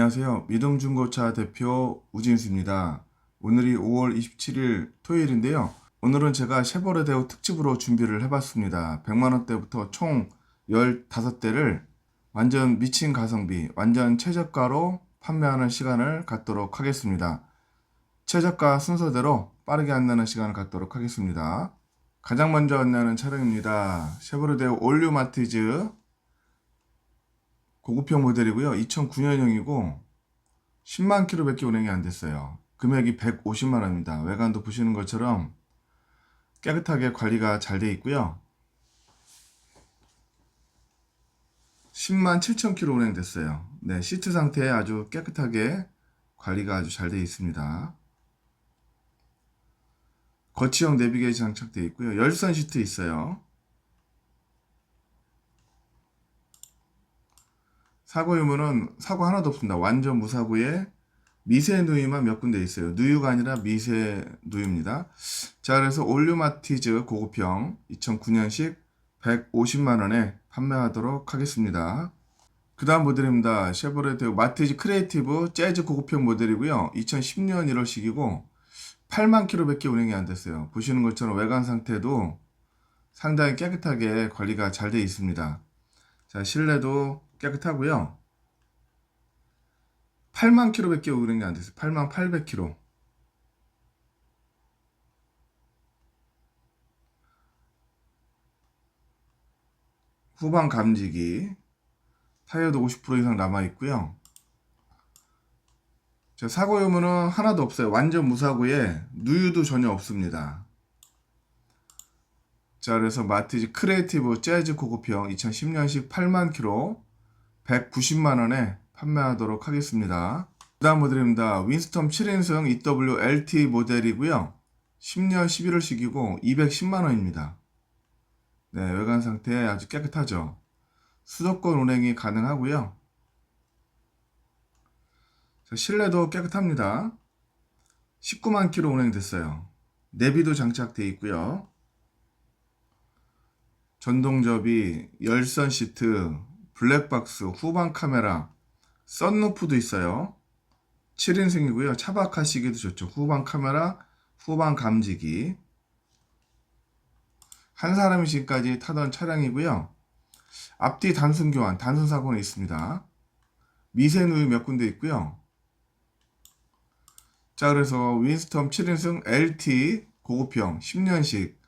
안녕하세요. 믿음중고차 대표 우진수입니다. 오늘이 5월 27일 토요일인데요. 오늘은 제가 쉐보레 대우 특집으로 준비를 해봤습니다. 100만원대부터 총 15대를 완전 미친 가성비, 완전 최저가로 판매하는 시간을 갖도록 하겠습니다. 최저가 순서대로 빠르게 안내하는 시간을 갖도록 하겠습니다. 가장 먼저 안내하는 차량입니다. 쉐보레 대우 올류 마티즈 고급형 모델이고요. 2009년형이고 10만 킬로밖에 운행이 안 됐어요. 금액이 150만 원입니다. 외관도 보시는 것처럼 깨끗하게 관리가 잘 돼 있고요. 10만 7천 킬로 운행됐어요. 네, 시트 상태 아주 깨끗하게 관리가 아주 잘 돼 있습니다. 거치형 내비게이션 장착되어 있고요. 열선 시트 있어요. 사고 유무는 사고 하나도 없습니다. 완전 무사고에 미세 누유만 몇 군데 있어요. 누유가 아니라 미세 누유입니다. 자, 그래서 올류마티즈 고급형 2009년식 150만 원에 판매하도록 하겠습니다. 그 다음 모델입니다. 쉐보레 마티즈 크리에이티브 재즈 고급형 모델이고요. 2010년 1월식이고 8만 킬로밖에 운행이 안 됐어요. 보시는 것처럼 외관 상태도 상당히 깨끗하게 관리가 잘 되어 있습니다. 자, 실내도 깨끗하고요. 8만 킬로밖에 운행이 안 됐어요. 8만 800 킬로. 후방 감지기 타이어도 50% 이상 남아 있고요. 자, 사고 유무는 하나도 없어요. 완전 무사고에 누유도 전혀 없습니다. 자, 그래서 마티즈 크리에이티브 재즈 고급형 2010년식 8만 킬로 190만 원에 판매하도록 하겠습니다. 그 다음 모델입니다. 윈스톰 7인승 EW LT 모델이고요. 10년 11월식이고 210만 원입니다. 네, 외관 상태 아주 깨끗하죠. 수도권 운행이 가능하고요. 자, 실내도 깨끗합니다. 19만 킬로 운행됐어요. 내비도 장착되어 있고요. 전동접이, 열선 시트, 블랙박스, 후방 카메라, 썬루프도 있어요. 7인승이고요. 차박하시기도 좋죠. 후방 카메라, 후방 감지기. 한 사람이신까지 타던 차량이고요. 앞뒤 단순 교환, 단순 사고는 있습니다. 미세 누유 몇 군데 있고요. 자, 그래서 윈스톰 7인승 LT 고급형 10년식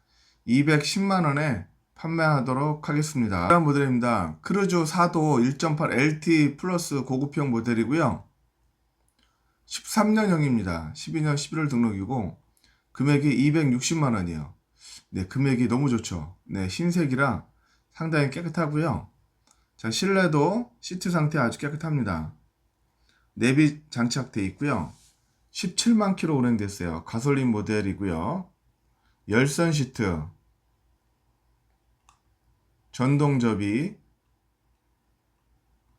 210만 원에 판매하도록 하겠습니다. 다음 모델입니다. 크루즈 4도 1.8 LT 플러스 고급형 모델이고요. 13년형입니다. 12년 11월 등록이고 금액이 260만 원이에요. 네, 금액이 너무 좋죠. 네, 흰색이라 상당히 깨끗하고요. 자, 실내도 시트 상태 아주 깨끗합니다. 내비 장착돼 있고요. 17만 킬로 운행됐어요. 가솔린 모델이고요. 열선 시트, 전동접이,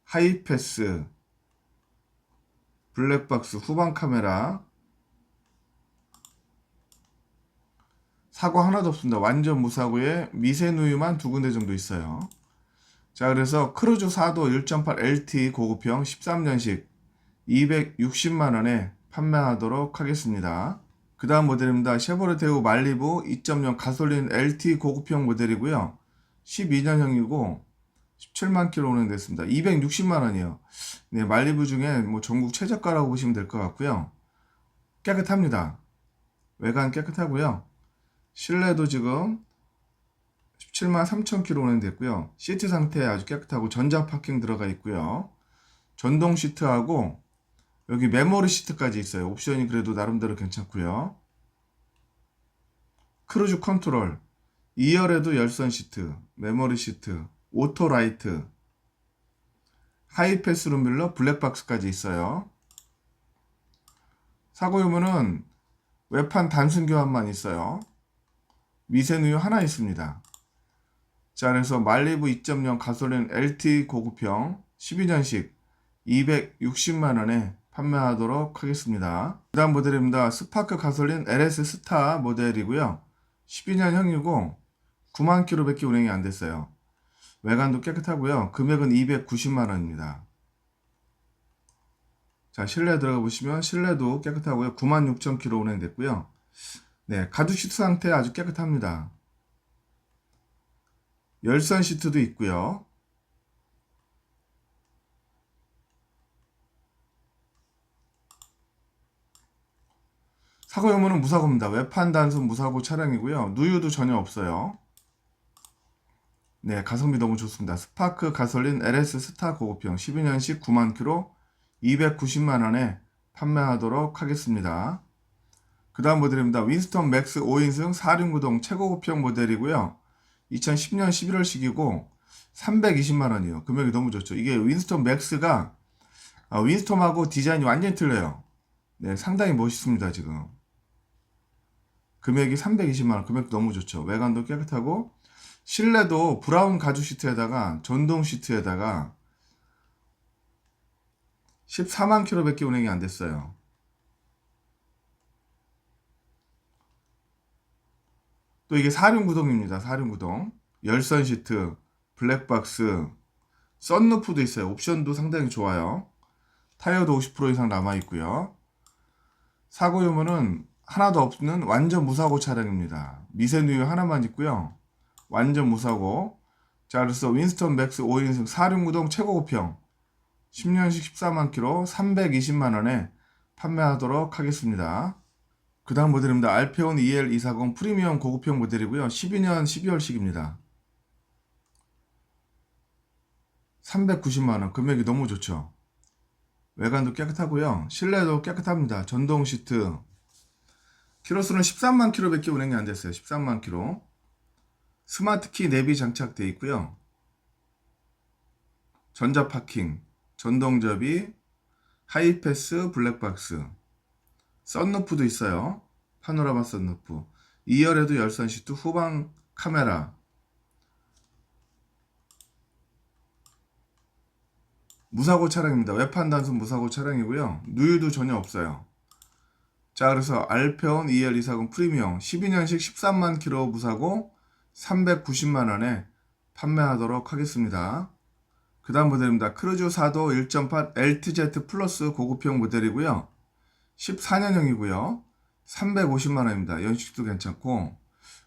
하이패스, 블랙박스 후방 카메라, 사고 하나도 없습니다. 완전 무사고에 미세 누유만 두 군데 정도 있어요. 자, 그래서 크루즈 4도 1.8 LT 고급형 13년식 260만 원에 판매하도록 하겠습니다. 그 다음 모델입니다. 쉐보레 대우 말리부 2.0 가솔린 LT 고급형 모델이고요. 12년형이고 17만 킬로 운행됐습니다. 260만 원이요. 네, 말리부 중에 뭐 전국 최저가라고 보시면 될 것 같고요. 깨끗합니다. 외관 깨끗하고요. 실내도 지금 17만 3천 킬로 운행됐고요. 시트 상태 아주 깨끗하고 전자 파킹 들어가 있고요. 전동 시트하고 여기 메모리 시트까지 있어요. 옵션이 그래도 나름대로 괜찮고요. 크루즈 컨트롤 2열에도 열선 시트, 메모리 시트, 오토 라이트, 하이패스 룸밀러, 블랙박스까지 있어요. 사고 유무는 외판 단순 교환만 있어요. 미세누유 하나 있습니다. 자, 그래서 말리부 2.0 가솔린 LT 고급형 12년식 260만 원에 판매하도록 하겠습니다. 그 다음 모델입니다. 스파크 가솔린 LS 스타 모델이고요. 12년형이고 9만 킬로밖에 운행이 안 됐어요. 외관도 깨끗하고요. 금액은 290만 원입니다. 자, 실내 들어가 보시면 실내도 깨끗하고요. 96,000km 운행됐고요. 네, 가죽 시트 상태 아주 깨끗합니다. 열선 시트도 있고요. 사고 유무는 무사고입니다. 외판 단순 무사고 차량이고요. 누유도 전혀 없어요. 네, 가성비 너무 좋습니다. 스파크 가솔린 LS 스타 고급형 12년식 9만 킬로 290만 원에 판매하도록 하겠습니다. 그 다음 모델입니다. 윈스턴 맥스 5인승 4륜구동 최고급형 모델이고요. 2010년 11월식이고 320만 원이요. 금액이 너무 좋죠. 이게 윈스턴 맥스가 어, 윈스턴하고 디자인이 완전히 틀려요. 네, 상당히 멋있습니다, 지금. 금액이 320만 원. 금액 너무 좋죠. 외관도 깨끗하고 실내도 브라운 가죽 시트에다가 전동 시트에다가 14만 킬로밖에 운행이 안 됐어요. 또 이게 사륜구동입니다. 사륜구동. 열선 시트, 블랙박스, 썬루프도 있어요. 옵션도 상당히 좋아요. 타이어도 50% 이상 남아 있고요. 사고 유무는 하나도 없는 완전 무사고 차량입니다. 미세누유 하나만 있고요. 완전 무사고. 자, 그래서 윈스턴 맥스 5인승 4륜구동 최고급형 10년식 14만 킬로 320만 원에 판매하도록 하겠습니다. 그 다음 모델입니다. 알페온 EL240 프리미엄 고급형 모델이고요. 12년 12월식입니다. 390만 원. 금액이 너무 좋죠. 외관도 깨끗하고요. 실내도 깨끗합니다. 전동 시트. 키로수는 13만 킬로밖에 운행이 안 됐어요. 13만 킬로. 스마트키 내비 장착되어 있고요. 전자 파킹, 전동 접이, 하이패스 블랙박스, 썬루프도 있어요. 파노라마 썬루프. 2열에도 열선 시트, 후방 카메라. 무사고 차량입니다. 외판 단순 무사고 차량이고요. 누유도 전혀 없어요. 자, 그래서 알페온 EL240 프리미엄 12년식 13만 킬로 무사고 390만 원에 판매하도록 하겠습니다. 그 다음 모델입니다. 크루즈 4도 1.8 LTZ 플러스 고급형 모델이고요. 14년형이고요. 350만 원입니다. 연식도 괜찮고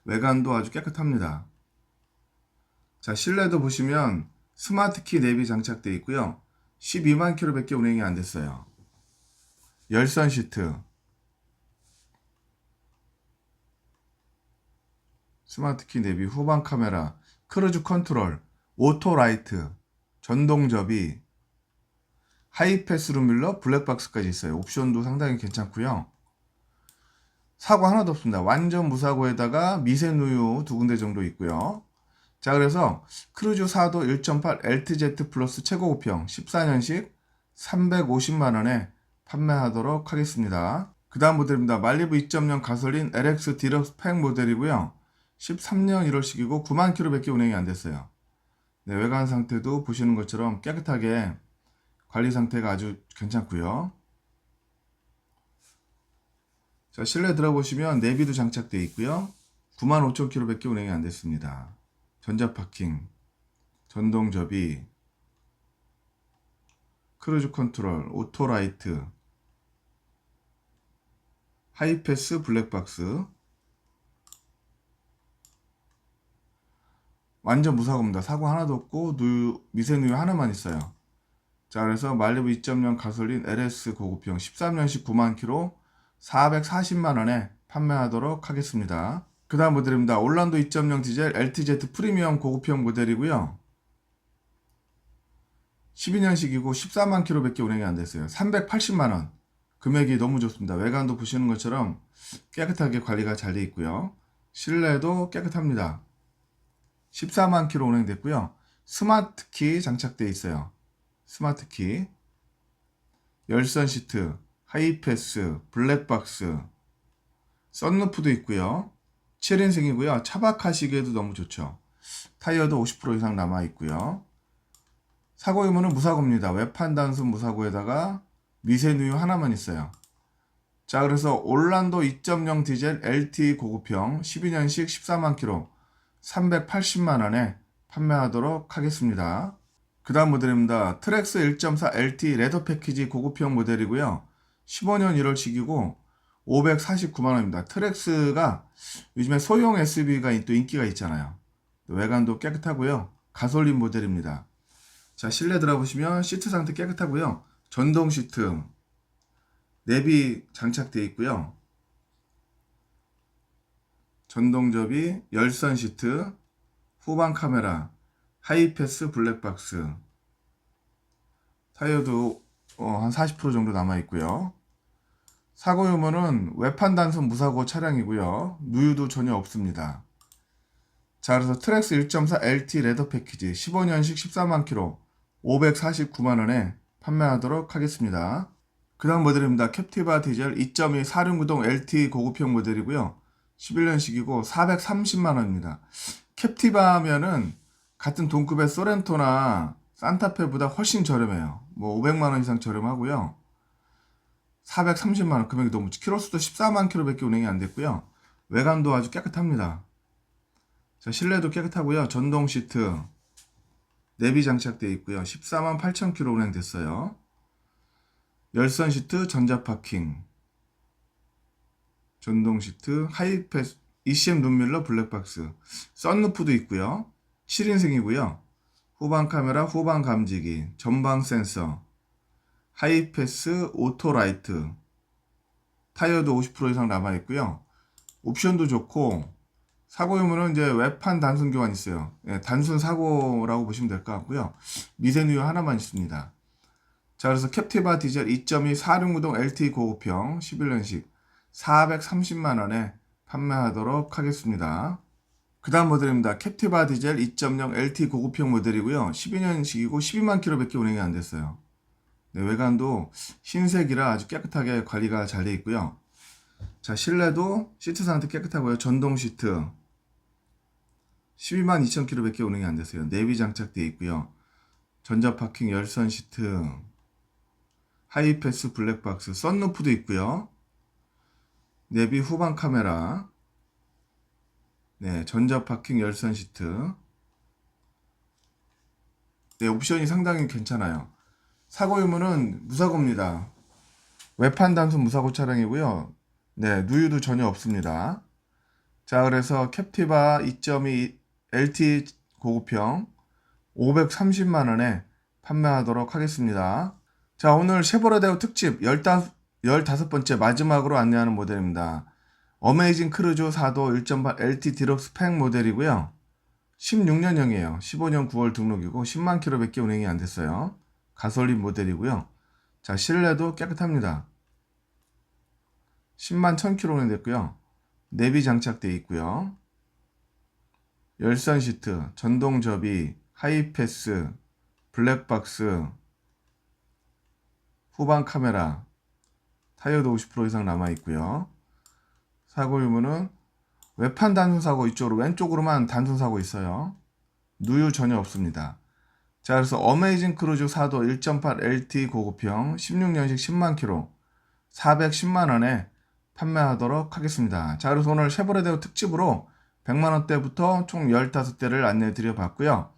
외관도 아주 깨끗합니다. 자, 실내도 보시면 스마트키 내비 장착되어 있고요. 12만 킬로밖에 운행이 안 됐어요. 열선 시트, 스마트키 내비 후방 카메라, 크루즈 컨트롤, 오토 라이트, 전동 접이, 하이패스 룸밀러, 블랙박스까지 있어요. 옵션도 상당히 괜찮고요. 사고 하나도 없습니다. 완전 무사고에다가 미세누유 두 군데 정도 있고요. 자, 그래서 크루즈 4도 1.8 LTZ 플러스 최고급형 14년식 350만 원에 판매하도록 하겠습니다. 그 다음 모델입니다. 말리부 2.0 가솔린 LX 디럭스 팩 모델이고요. 13년 1월식이고 9만 킬로밖에 운행이 안 됐어요. 네, 외관 상태도 보시는 것처럼 깨끗하게 관리 상태가 아주 괜찮고요. 자, 실내 들어보시면 내비도 장착되어 있고요. 9만 5천 킬로밖에 운행이 안 됐습니다. 전자 파킹, 전동 접이, 크루즈 컨트롤, 오토 라이트, 하이패스 블랙박스, 완전 무사고입니다. 사고 하나도 없고 누, 미세누유 하나만 있어요. 자, 그래서 말리부 2.0 가솔린 LS 고급형 13년식 9만 킬로 440만 원에 판매하도록 하겠습니다. 그 다음 모델입니다. 올란도 2.0 디젤 LTZ 프리미엄 고급형 모델이고요. 12년식이고 14만 킬로밖에 운행이 안 됐어요. 380만 원. 금액이 너무 좋습니다. 외관도 보시는 것처럼 깨끗하게 관리가 잘 돼 있고요. 실내도 깨끗합니다. 14만 킬로 운행됐고요. 스마트 키 장착되어 있어요. 스마트 키. 열선 시트, 하이패스, 블랙박스, 썬루프도 있고요. 7인승이고요. 차박하시기에도 너무 좋죠. 타이어도 50% 이상 남아 있고요. 사고 유무는 무사고입니다. 외판 단순 무사고에다가 미세누유 하나만 있어요. 자, 그래서 올란도 2.0 디젤 LT 고급형 12년식 14만 킬로 380만 원에 판매하도록 하겠습니다. 그 다음 모델입니다. 트렉스 1.4 LT 레더 패키지 고급형 모델이고요. 15년 1월식이고 549만원입니다. 트렉스가 요즘에 소형 SUV가 또 인기가 있잖아요. 외관도 깨끗하고요. 가솔린 모델입니다. 자, 실내 들어보시면 시트 상태 깨끗하고요. 전동 시트, 내비 장착되어 있고요. 전동 접이, 열선 시트, 후방 카메라, 하이패스 블랙박스, 타이어도 어, 한 40% 정도 남아 있고요. 사고 유무는 외판 단순 무사고 차량이고요. 누유도 전혀 없습니다. 자, 그래서 트랙스 1.4 LT 레더 패키지 15년식 14만 킬로 549만 원에 판매하도록 하겠습니다. 그다음 모델입니다. 캡티바 디젤 2.2 4륜구동 LT 고급형 모델이고요. 11년식이고 430만 원입니다. 캡티바면은 같은 동급의 소렌토나 산타페보다 훨씬 저렴해요. 뭐 500만 원 이상 저렴하고요. 430만 원 금액이 너무 키로수도 14만 킬로밖에 운행이 안 됐고요. 외관도 아주 깨끗합니다. 자, 실내도 깨끗하고요. 전동 시트, 내비 장착되어 있고요. 14만 8천 킬로 운행됐어요. 열선 시트, 전자 파킹, 전동 시트, 하이패스, ECM 눈밀러 블랙박스, 썬루프도 있고요. 7인승이고요. 후방 카메라, 후방 감지기, 전방 센서, 하이패스, 오토라이트, 타이어도 50% 이상 남아 있고요. 옵션도 좋고 사고 유무는 이제 외판 단순 교환 있어요. 예, 단순 사고라고 보시면 될 것 같고요. 미세누 유 하나만 있습니다. 자, 그래서 캡티바 디젤 2.2 4륜구동 LT 고급형 11년식 430만 원에 판매하도록 하겠습니다. 그 다음 모델입니다. 캡티바 디젤 2.0 LT 고급형 모델이고요. 12년식이고 12만 킬로밖에 운행이 안 됐어요. 네, 외관도 흰색이라 아주 깨끗하게 관리가 잘 되어 있고요. 자, 실내도 시트 상태 깨끗하고요. 전동 시트. 12만 2천 킬로밖에 운행이 안 됐어요. 내비 장착되어 있고요. 전자 파킹 열선 시트. 하이패스 블랙박스. 썬루프도 있고요. 내비 후방 카메라. 네, 전자 파킹 열선 시트. 네, 옵션이 상당히 괜찮아요. 사고 유무는 무사고입니다. 외판 단순 무사고 차량이고요. 네, 누유도 전혀 없습니다. 자, 그래서 캡티바 2.2 LT 고급형 530만 원에 판매하도록 하겠습니다. 자, 오늘 쉐보레데오 특집 15, 15번째 마지막으로 안내하는 모델입니다. 어메이징 크루즈 4도 1.8 LT 디럭스 팩 모델이고요. 16년형이에요. 15년 9월 등록이고 10만 킬로밖에 운행이 안 됐어요. 가솔린 모델이고요. 자, 실내도 깨끗합니다. 10만 1000km 운행됐고요. 내비 장착되어 있고요. 열선 시트, 전동 접이, 하이패스, 블랙박스, 후방 카메라, 타이어도 50% 이상 남아 있고요. 사고 유무는 외판 단순 사고 이쪽으로 왼쪽으로만 단순 사고 있어요. 누유 전혀 없습니다. 자, 그래서 어메이징 크루즈 4도 1.8 LT 고급형 16년식 10만 킬로 410만 원에 판매하도록 하겠습니다. 자, 그래서 오늘 쉐보레데오 특집으로 100만 원대부터 총 15대를 안내해 드려 봤고요.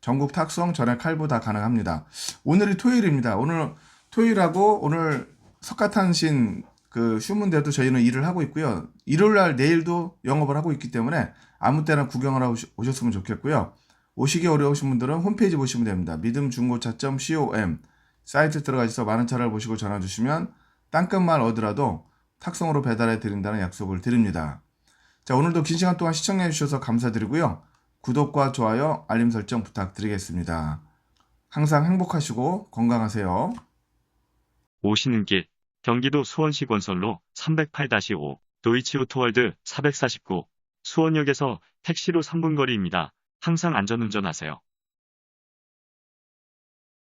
전국 탁송 전액 할부 다 가능합니다. 오늘이 토요일입니다. 오늘 토요일하고 오늘 석가탄신 그 휴문대도 저희는 일을 하고 있고요. 일요일 날 내일도 영업을 하고 있기 때문에 아무 때나 구경을 하고 오셨으면 좋겠고요. 오시기 어려우신 분들은 홈페이지 보시면 됩니다. 믿음중고차.com 사이트 들어가셔서 많은 차를 보시고 전화 주시면 땅끝만 얻으라도 탁송으로 배달해 드린다는 약속을 드립니다. 자, 오늘도 긴 시간 동안 시청해 주셔서 감사드리고요. 구독과 좋아요, 알림 설정 부탁드리겠습니다. 항상 행복하시고 건강하세요. 오시는 길 경기도 수원시 건설로 308-5 도이치오토월드 449 수원역에서 택시로 3분 거리입니다. 항상 안전운전하세요.